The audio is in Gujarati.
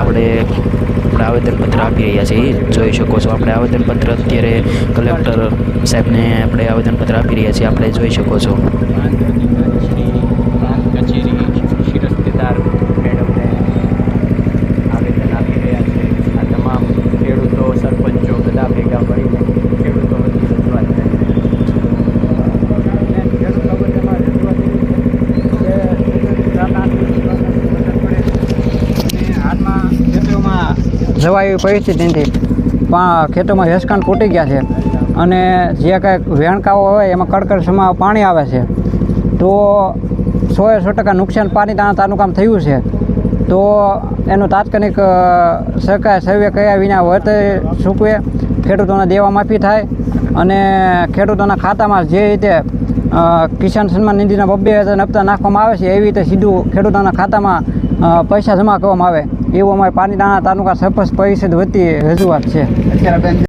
આપણે આપણે આવેદનપત્ર આપી રહ્યા છીએ. જોઈ શકો છો આપણે આવેદનપત્ર અત્યારે કલેક્ટર સાહેબને આપણે આવેદનપત્ર આપી રહ્યા છીએ. આપણે જોઈ શકો છો. આવેદન આપી રહ્યા છે. આ તમામ ખેડૂતો, સરપંચો બધા ભેગા મળીને ખેડૂતો વતી રજૂઆત કરી હાથમાં ખેતરોમાં જવા એવી પરિસ્થિતિ નથી પણ ખેતરમાં હેસકાન તૂટી ગયા છે. અને જે કાંઈક વેણકાઓ હોય એમાં કડકડસમાં પાણી આવે છે. તો સોએ સો ટકા નુકસાન પાણી તાલુકામાં થયું છે. તો એનું તાત્કાલિક સરકાર સર્વે કર્યા વિના વર્તે ચૂકવે ખેડૂતોને દેવા માફી થાય. અને ખેડૂતોના ખાતામાં જે રીતે કિસાન સન્માન નિધિના બબ્બે હજાર હપ્તા નાખવામાં આવે છે. એવી રીતે સીધું ખેડૂતોના ખાતામાં પૈસા જમા કરવામાં આવે. એવું અમારે પાણીદાણા તાલુકા સરપંચ પરિષદ વતી રજૂઆત છે.